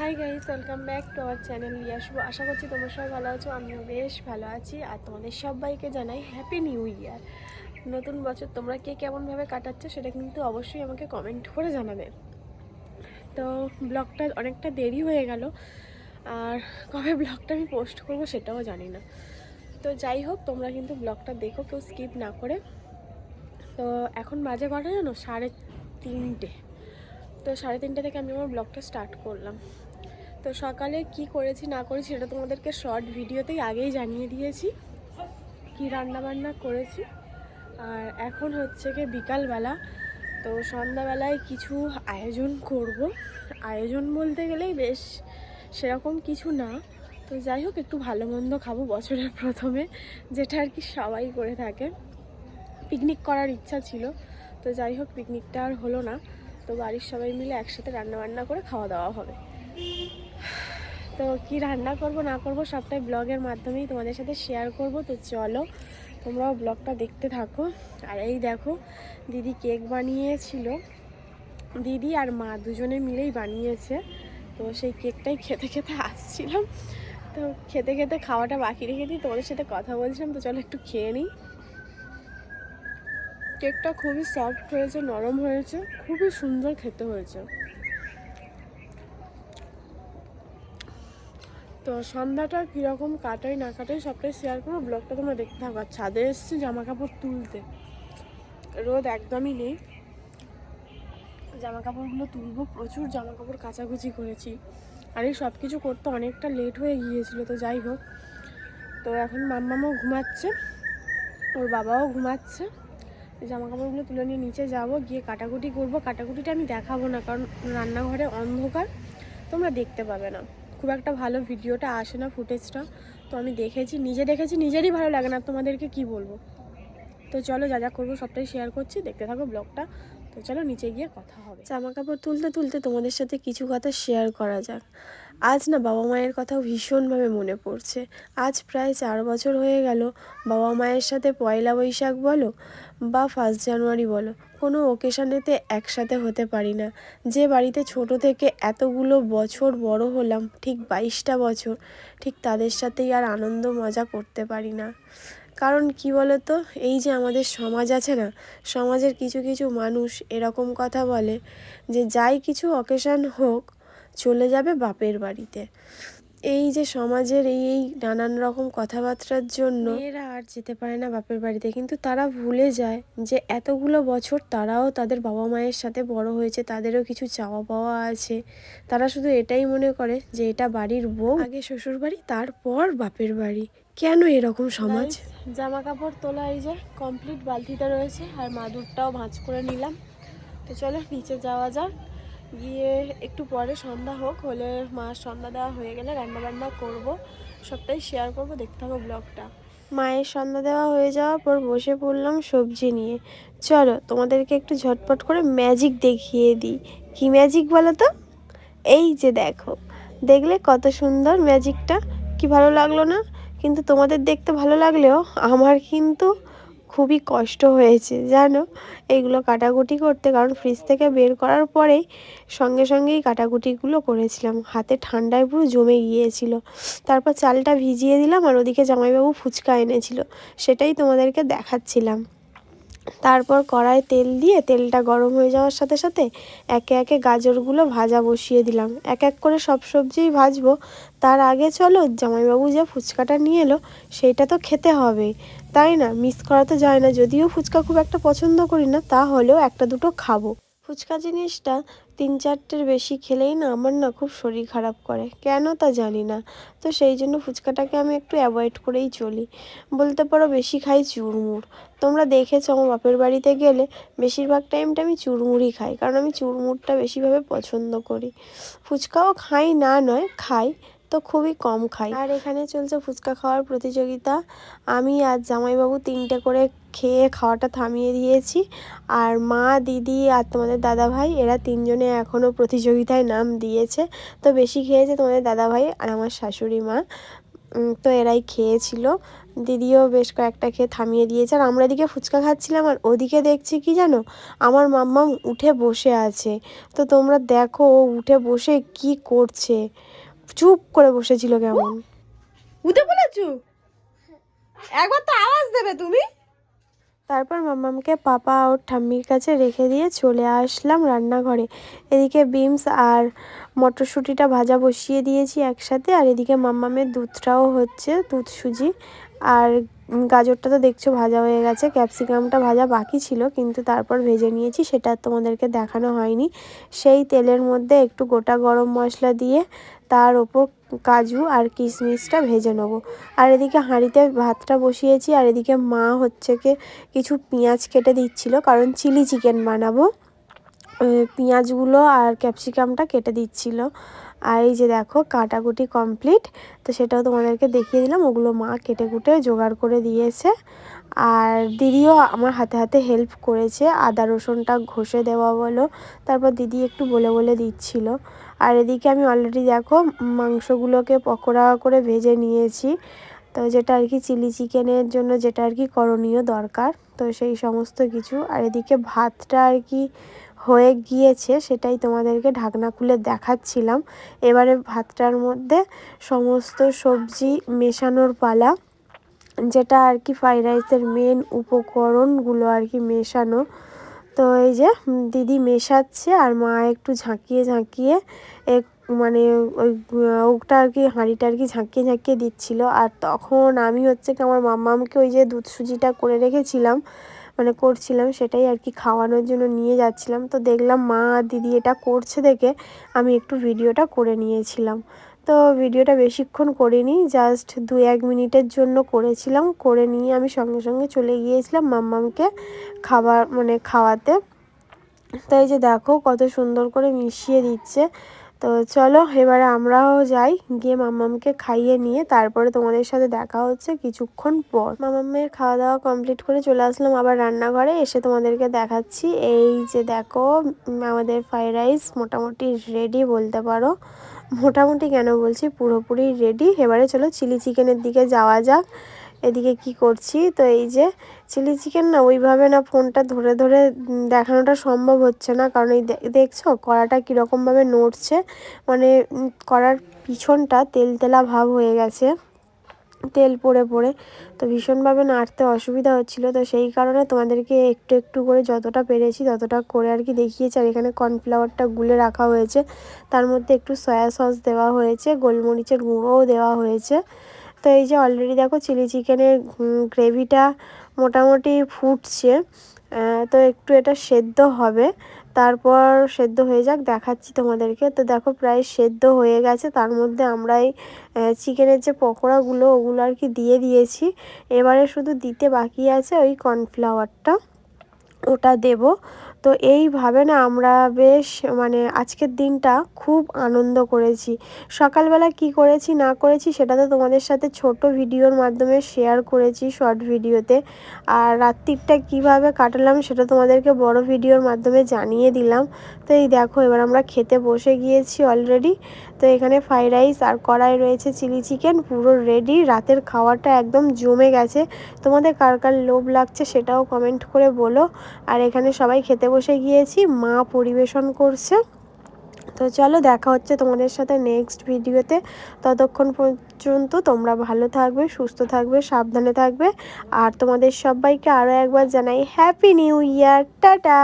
Hi guys welcome back to our channel নিয়ে আসব আশা করছি তোমরা সবাই ভালো আছো, আমিও বেশ ভালো আছি, আর তোমাদের সবাইকে জানাই হ্যাপি নিউ ইয়ার নতুন বছর তোমরা কে কেমনভাবে কাটাচ্ছ সেটা কিন্তু অবশ্যই আমাকে কমেন্ট করে জানাবে। তো, ব্লগটা অনেকটা দেরি হয়ে গেল, আর কবে ব্লগটা আমি পোস্ট করব সেটাও জানি না। তো যাই হোক, তোমরা কিন্তু ব্লগটা দেখো, কেউ স্কিপ না করে। তো, এখন বাজে কটা জানো? সাড়ে তিনটে। তো সাড়ে তিনটে থেকে আমি আমার ব্লগটা স্টার্ট করলাম। তো সকালে কি করেছি, না করেছি সেটা তোমাদেরকে শর্ট ভিডিওতেই আগেই জানিয়ে দিয়েছি। কি রান্না বান্না করেছি। আর এখন হচ্ছে কি বিকালবেলা। তো সন্ধ্যাবেলায় কিছু আয়োজন করব। আয়োজন বলতে গেলেই বেশ সেরকম কিছু না। তো যাই হোক, একটু ভালো মন্দ খাব বছরের প্রথমে, যেটা আর কি সবাই করে থাকে। পিকনিক করার ইচ্ছা ছিল। তো যাই হোক পিকনিকটা আর হলো না। তো বাড়ির সবাই মিলে একসাথে রান্না বান্না করে খাওয়া দাওয়া হবে। তো কি রান্না করব, না করব সবটাই ব্লগের মাধ্যমেই তোমাদের সাথে শেয়ার করব। তো চলো, তোমরাও ব্লগটা দেখতে থাকো। আর এই দেখো, দিদি কেক বানিয়েছিল। দিদি আর মা দুজনে মিলেই বানিয়েছে। তো সেই কেকটাই খেতে খেতে আসছিলাম। তো খেতে খেতে খাওয়াটা বাকি রেখে দিই তোমাদের সাথে কথা বলছিলাম। তো চলো একটু খেয়ে নিই। কেকটা খুবই সফট হয়েছে, নরম হয়েছে, খুবই সুন্দর খেতে হয়েছে। তো সন্ধ্যাটা কীরকম কাটাই না কাটাই সবটাই শেয়ার করব। ব্লগটা তোমরা দেখতে থাকো। আর ছাদে এসেছি জামা কাপড় তুলতে। রোদ একদমই নেই। জামা কাপড়গুলো তুলবো। প্রচুর জামা কাপড় কাচাকুচি করেছি। আর এই সব কিছু করতে অনেকটা লেট হয়ে গিয়েছিল, তো যাই হোক। তো এখন মাম্মামও ঘুমাচ্ছে। ওর বাবাও ঘুমাচ্ছে। জামা কাপড়গুলো তুলে নিয়ে নিচে যাব, গিয়ে কাটাকুটি করব। কাটাকুটিটা আমি দেখাবো না, কারণ রান্নাঘরে অন্ধকার। তোমরা দেখতে পাবে না। খুব একটা ভালো ভিডিওটা আসে না ফুটেজটা। তো আমি দেখেছি, নিজে দেখেছি, নিজেরই ভালো লাগে না। তোমাদেরকে কি বলব? তো চলো যা যা করব সবটাই শেয়ার করছি। দেখতে থাকো ব্লগটা তো চলো নিচে গিয়ে কথা হবে। জামা কাপড় তুলতে তুলতে তোমাদের সাথে কিছু কথা শেয়ার করা যাক। আজ না বাবা মায়ের কথাও ভীষণভাবে মনে পড়ছে। আজ প্রায় চার বছর হয়ে গেল, বাবা মায়ের সাথে পয়লা বৈশাখ বলো বা ফার্স্ট জানুয়ারি বলো, কোনো ওকেশানেতে একসাথে হতে পারি না। যে বাড়িতে ছোট থেকে এতগুলো বছর বড় হলাম, ঠিক বাইশটা বছর, ঠিক তাদের সাথেই আর আনন্দ মজা করতে পারি না। কারণ কি বলতো, এই যে আমাদের সমাজ আছে না, সমাজের কিছু কিছু মানুষ এরকম কথা বলে যে যাই কিছু অকেশান হোক চলে যাবে বাপের বাড়িতে। এই যে সমাজের এই এই নানান রকম কথাবার্তার জন্য মেয়েরা আর যেতে পারে না বাপের বাড়িতে। কিন্তু তারা ভুলে যায় যে এতগুলো বছর তারাও তাদের বাবা মায়ের সাথে বড় হয়েছে তাদেরও কিছু চাওয়া পাওয়া আছে। তারা শুধু এটাই মনে করে যে এটা বাড়ির বউ আগে শ্বশুর বাড়ি তারপর বাপের বাড়ি। কেন এরকম সমাজ? জামা কাপড় তোলা এই যে কমপ্লিট বালতিতে রয়েছে আর মাদুরটাও ভাঁজ করে নিলাম। তো চলো নিচে যাওয়া যাক। গিয়ে একটু পরে সন্ধ্যা হোক, হলে মার সন্ধ্যা দেওয়া হয়ে গেলে রান্না বান্না করব, সবটাই শেয়ার করব, দেখতে থাকো ব্লগটা মায়ের সন্ধ্যা দেওয়া হয়ে যাওয়ার পর বসে পড়লাম সবজি নিয়ে। চলো, তোমাদেরকে একটু ঝটপট করে ম্যাজিক দেখিয়ে দিই। কি ম্যাজিক বলো তো? এই যে দেখো, দেখলে কত সুন্দর ম্যাজিকটা কি ভালো লাগল না? কিন্তু তোমাদের দেখতে ভালো লাগলেও আমার কিন্তু খুবই কষ্ট হয়েছে, জানো? এইগুলো কাটাকুটি করতে, কারণ ফ্রিজ থেকে বের করার পরেই সঙ্গে সঙ্গেই কাটাকুটিগুলো করেছিলাম। হাতে ঠান্ডায় পুরো জমে গিয়েছিল। তারপর চালটা ভিজিয়ে দিলাম আর ওদিকে জামাইবাবু ফুচকা এনেছিল। সেটাই তোমাদেরকে দেখাচ্ছিলাম। তারপর কড়ায় তেল দিয়ে তেলটা গরম হয়ে যাওয়ার সাথে সাথে একে একে গাজরগুলো ভাজা বসিয়ে দিলাম। এক এক করে সব সবজিই ভাজবো। তার আগে চলো জামাইবাবু যে ফুচকাটা নিয়ে এলো, সেইটা তো খেতে হবে। তাই না? মিস করা তো যায় না। যদিও ফুচকা খুব একটা পছন্দ করি না, তাহলেও একটা দুটো খাব। ফুচকা জিনিসটা তিন চারটের বেশি খেলেই না আমার না খুব শরীর খারাপ করে। কেন তা জানি না। তো সেই জন্য ফুচকাটাকে আমি একটু অ্যাভয়েড করেই চলি। বলতে পারো বেশি খাই চুরমুর। তোমরা দেখেছ আমার বাপের বাড়িতে গেলে বেশিরভাগ টাইমটা আমি চুরমুরই খাই। কারণ আমি চুরমুরটা বেশিভাবে পছন্দ করি। ফুচকাও খাই না নয়, খাই। তো খুবই কম খাই। আর এখানে চলছে ফুচকা খাওয়ার প্রতিযোগিতা। আমি আর জামাইবাবু তিনটে করে খেয়ে খাওয়াটা থামিয়ে দিয়েছি। আর মা, দিদি আর তোমাদের দাদা ভাই এরা তিনজনে এখনও প্রতিযোগিতায় নাম দিয়েছে। তো বেশি খেয়েছে তোমাদের দাদা ভাই আর আমার শাশুড়ি মা। তো এরাই খেয়েছিল। দিদিও বেশ কয়েকটা খেয়ে থামিয়ে দিয়েছে। আর আমরা এদিকে ফুচকা খাচ্ছিলাম আর ওদিকে দেখছি কি জানো? আমার মাম্মাম উঠে বসে আছে। তো তোমরা দেখো ও উঠে বসে কি করছে। চুপ করে বসেছিল কেমন? উঠে বলেছ একবার তো আওয়াজ দেবে তুমি। তারপর মাম্মামকে পাপা ওর ঠাম্মির কাছে রেখে দিয়ে চলে আসলাম রান্নাঘরে। এদিকে বিমস আর মটরশুঁটিটা ভাজা বসিয়ে দিয়েছি একসাথে আর এদিকে মাম্মামের দুধটাও হচ্ছে দুধ সুজি। আর গাজরটা তো দেখছ ভাজা হয়ে গেছে, ক্যাপসিকামটা ভাজা বাকি ছিল, কিন্তু তারপর ভেজে নিয়েছি, সেটা তোমাদেরকে দেখানো হয়নি। সেই তেলের মধ্যে একটু গোটা গরম মশলা দিয়ে তার ওপর কাজু আর কিশমিশটা ভেজে নেব। আর এদিকে হাঁড়িতে ভাতটা বসিয়েছি, আর এদিকে মা হচ্ছে কি কিছু পেঁয়াজ কেটে দিচ্ছিল, কারণ চিলি চিকেন বানাবো। পেঁয়াজগুলো আর ক্যাপসিকামটা কেটে দিচ্ছিল। আর এই যে দেখো, কাটাকুটি কমপ্লিট তো সেটাও তোমাদেরকে দেখিয়ে দিলাম। ওগুলো মা কেটে কুটে জোগাড় করে দিয়েছে। আর দিদিও আমার হাতে হাতে হেল্প করেছে। আদা রসুনটা ঘষে দেওয়া বলো তারপর দিদি একটু বলে বলে দিচ্ছিল। আর এদিকে আমি অলরেডি দেখো, মাংসগুলোকে পকোড়া করে ভেজে নিয়েছি। তো যেটা আর কি চিলি চিকেনের জন্য যেটা আর কি করণীয় দরকার। তো সেই সমস্ত কিছু। আর এদিকে ভাতটা আর কি হয়ে গিয়েছে, সেটাই তোমাদেরকে ঢাকনা খুলে দেখাচ্ছিলাম। এবারে ভাতটার মধ্যে সমস্ত সবজি মেশানোর পালা, যেটা আর কি ফ্রাইড রাইসের মেন উপকরণগুলো আর কি মেশানো। তো এই যে দিদি মেশাচ্ছে আর মা একটু ঝাঁকিয়ে ঝাঁকিয়ে এক মানে ওই ওটা আর কি, হাঁড়িটা আর কি ঝাঁকিয়ে ঝাঁকিয়ে দিচ্ছিল। আর তখন আমি হচ্ছে কি আমার মাম্মামকে ওই যে দুধ সুজিটা করে রেখেছিলাম। মানে করছিলাম সেটাই আর কি খাওয়ানোর জন্য নিয়ে যাচ্ছিলাম। তো দেখলাম মা দিদি এটা করছে দেখে আমি একটু ভিডিওটা করে নিয়েছিলাম। তো ভিডিওটা বেশিক্ষণ করিনি জাস্ট দু এক মিনিটের জন্য করেছিলাম। করে নিয়ে আমি সঙ্গে সঙ্গে চলে গিয়েছিলাম মাম্মামকে খাবার মানে খাওয়াতে। তো এই যে দেখো কত সুন্দর করে মিশিয়ে দিচ্ছে। তো চলো, এবারে আমরাও যাই, গিয়ে মামামকে খাইয়ে নিয়ে তারপরে তোমাদের সাথে দেখা হচ্ছে কিছুক্ষণ পর। মাম্মামের খাওয়া দাওয়া কমপ্লিট করে চলে আসলাম আবার রান্নাঘরে, এসে তোমাদেরকে দেখাচ্ছি। এই যে দেখো আমাদের ফ্রাইড রাইস মোটামুটি রেডি বলতে পারো। মোটামুটি কেন বলছি, পুরোপুরি রেডি এবারে চলো চিলি চিকেনের দিকে যাওয়া যাক। এদিকে কি করছি? তো এই যে চিলি চিকেন না ওইভাবে না ফোনটা ধরে ধরে দেখানোটা সম্ভব হচ্ছে না। কারণ এই দেখছ কড়াটা কীরকমভাবে নড়ছে? মানে কড়ার পিছনটা তেল তেলা ভাব হয়ে গেছে। তেল পড়ে পড়ে। তো ভীষণভাবে নাড়তে অসুবিধা হচ্ছিল। তো সেই কারণে তোমাদেরকে একটু একটু করে যতটা পেরেছি ততটা করে আর কি দেখিয়েছি। আর এখানে কর্নফ্লাওয়ারটা গুলে রাখা হয়েছে। তার মধ্যে একটু সয়া সস দেওয়া হয়েছে। গোলমরিচের গুঁড়োও দেওয়া হয়েছে। তো এই যে অলরেডি দেখো চিলি চিকেনের গ্রেভিটা মোটামুটি ফুটছে তো একটু এটা সেদ্ধ হবে। তারপর সেদ্ধ হয়ে যাক, দেখাচ্ছি তোমাদেরকে। তো দেখো প্রায় সেদ্ধ হয়ে গেছে, তার মধ্যে আমরা এই চিকেনের যে পকোড়াগুলো, ওগুলো আর কি দিয়ে দিয়েছি। এবারে শুধু দিতে বাকি আছে ওই কর্নফ্লাওয়ারটা ওটা দেব। তো এইভাবে না আমরা বেশ মানে আজকের দিনটা খুব আনন্দ করেছি। সকালবেলা কি করেছি, না করেছি সেটা তো তোমাদের সাথে ছোট ভিডিওর মাধ্যমে শেয়ার করেছি শর্ট ভিডিওতে। আর রাত্রিটা কীভাবে কাটালাম সেটা তোমাদেরকে বড় ভিডিওর মাধ্যমে জানিয়ে দিলাম। তো এই দেখো এবার আমরা খেতে বসে গিয়েছি অলরেডি তো এখানে ফ্রাইড রাইস আর কড়াই রয়েছে চিলি চিকেন, পুরো রেডি রাতের খাওয়াটা একদম জমে গেছে। তোমাদের কার কার লোভ লাগছে সেটাও কমেন্ট করে বলো। আর এখানে সবাই খেতে বসে গিয়েছি, মা পরিবেশন করছে। তো চলো দেখা হচ্ছে তোমাদের সাথে নেক্সট ভিডিওতে ততক্ষণ পর্যন্ত তোমরা ভালো থাকবে, সুস্থ থাকবে, সাবধানে থাকবে। আর তোমাদের সবাইকে আরও একবার জানাই হ্যাপি নিউ ইয়ার টাটা!